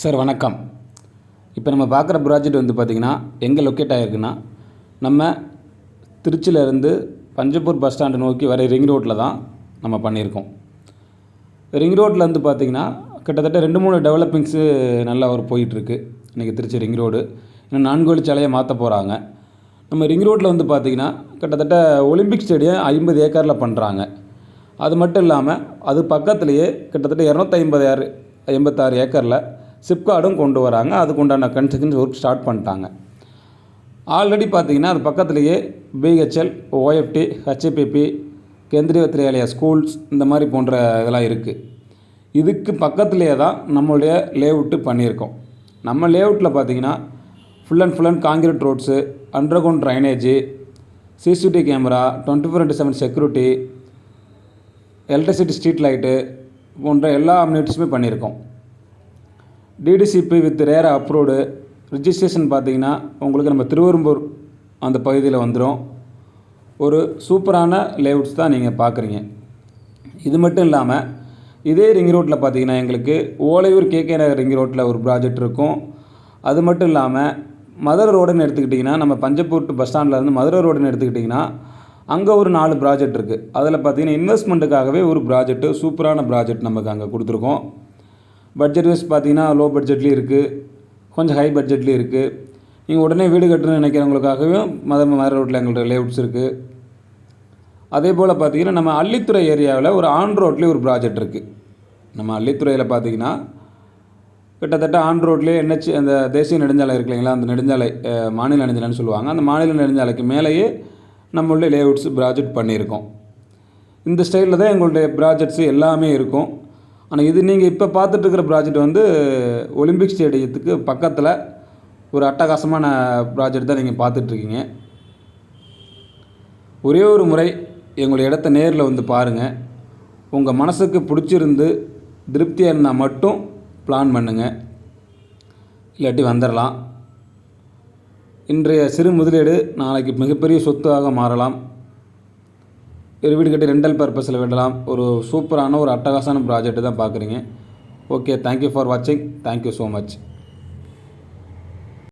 Sir வணக்கம். இப்போ நம்ம பார்க்குற ப்ராஜெக்ட் வந்து பார்த்திங்கன்னா எங்கே லொக்கேட் ஆகிருக்குன்னா நம்ம திருச்சியிலேருந்து பஞ்சப்பூர் பஸ் ஸ்டாண்டு நோக்கி வர ரிங் ரோட்டில் தான் நம்ம பண்ணியிருக்கோம். ரிங் ரோட்டில் வந்து பார்த்திங்கன்னா கிட்டத்தட்ட ரெண்டு மூணு டெவலப்பிங்ஸு நல்லா ஒரு போயிட்டுருக்கு. இன்றைக்கி திருச்சி ரிங் ரோடு. இன்னும் நான்கு வழிச்சாலையை மாற்ற போகிறாங்க. நம்ம ரிங் ரோட்டில் வந்து பார்த்திங்கன்னா கிட்டத்தட்ட ஒலிம்பிக் ஸ்டேடியம் ஐம்பது ஏக்கரில் பண்ணுறாங்க. அது மட்டும் இல்லாமல் அது பக்கத்துலேயே கிட்டத்தட்ட இரநூத்தி ஆறு எண்பத்தாறு ஏக்கரில் சிப்கார்டும் கொண்டு வராங்க. அதுக்குண்டான கன்ஸ்ட்ரக்ஷன் ஒர்க் ஸ்டார்ட் பண்ணிட்டாங்க. ஆல்ரெடி பார்த்தீங்கன்னா அது பக்கத்துலேயே BHEL OFT HAPP Kendriya Vidyalaya schools இந்த மாதிரி போன்ற இதெல்லாம் இருக்குது இதுக்கு பக்கத்துலேயே தான் நம்மளுடைய லேஅவுட்டு பண்ணியிருக்கோம். நம்ம லேஅவுட்டில் பார்த்தீங்கன்னா full and full and concrete roads underground drainage CCTV camera twenty four into seven security electricity street light போன்ற எல்லா அம்யூனிட்டிஸுமே பண்ணியிருக்கோம். DTCP with RERA approved registration பார்த்தீங்கன்னா உங்களுக்கு நம்ம திருவெரும்பூர் அந்த பகுதியில் வந்துடும் ஒரு சூப்பரான லேஅவுட்ஸ் தான் நீங்கள் பார்க்குறீங்க. இது மட்டும் இல்லாமல் இதே ரிங் ரோட்டில் பார்த்தீங்கன்னா எங்களுக்கு ஓலையூர் கேகே நகர் ரிங் ரோட்டில் ஒரு ப்ராஜெக்ட் இருக்கும். அது மட்டும் இல்லாமல் மதுரை ரோடுன்னு எடுத்துக்கிட்டிங்கன்னா நம்ம பஞ்சப்பூர் டு பஸ் ஸ்டாண்ட்லேருந்து மதுரை ரோடுன்னு எடுத்துக்கிட்டிங்கன்னா அங்கே ஒரு நாலு ப்ராஜெக்ட் இருக்குது அதில் பார்த்தீங்கன்னா இன்வெஸ்ட்மெண்ட்டுக்காகவே ஒரு ப்ராஜெக்ட்டு சூப்பரான ப்ராஜெக்ட் நமக்கு அங்கே கொடுத்துருக்கோம். பட்ஜெட் வைஸ் பார்த்தீங்கன்னா லோ பட்ஜெட்லேயும் இருக்குது கொஞ்சம் ஹை பட்ஜெட்லேயும் இருக்குது நீங்கள் உடனே வீடு கட்டணும்னு நினைக்கிறவங்களுக்காகவும் மத மதுரை ரோட்டில் எங்கள்கிட்ட லேஅவுட்ஸ் இருக்குது அதே போல் பார்த்திங்கன்னா நம்ம அள்ளித்துறை ஏரியாவில் ஒரு ஆன் ரோட்லேயே ஒரு ப்ராஜெக்ட் இருக்குது நம்ம அள்ளித்துறையில் பார்த்தீங்கன்னா கிட்டத்தட்ட ஆன் ரோட்லேயே என்ஹெச் அந்த தேசிய நெடுஞ்சாலை இருக்கு இல்லைங்களா? அந்த நெடுஞ்சாலை மாநில நெடுஞ்சாலைன்னு சொல்லுவாங்க. அந்த மாநில நெடுஞ்சாலைக்கு மேலேயே நம்மளுடைய லேஅவுட்ஸ் ப்ராஜெக்ட் பண்ணியிருக்கோம். இந்த ஸ்டைலில் தான் எங்களுடைய ப்ராஜெக்ட்ஸ் எல்லாமே இருக்கும். ஆனால் இது நீங்கள் இப்போ பார்த்துட்ருக்குற ப்ராஜெக்ட் வந்து ஒலிம்பிக் ஸ்டேடியத்துக்கு பக்கத்தில் ஒரு அட்டகாசமான ப்ராஜெக்ட் தான் நீங்கள் பார்த்துட்ருக்கீங்க ஒரே ஒரு முறை எங்களுடைய இடத்த நேரில் வந்து பாருங்கள் உங்கள் மனசுக்கு பிடிச்சிருந்து திருப்தியாக இருந்தால் மட்டும் பிளான் பண்ணுங்கள் இல்லாட்டி வந்துடலாம் இன்றைய சிறு முதலீடு நாளைக்கு மிகப்பெரிய சொத்தாக மாறலாம். ஒரு வீடு கட்டி ரெண்டல் பர்பஸில் விடலாம் ஒரு சூப்பரான ஒரு அட்டகாசான ப்ராஜெக்ட் தான் பார்க்குறீங்க. ஓகே தேங்க்யூ ஃபார் வாட்சிங் தேங்க்யூ ஸோ மச்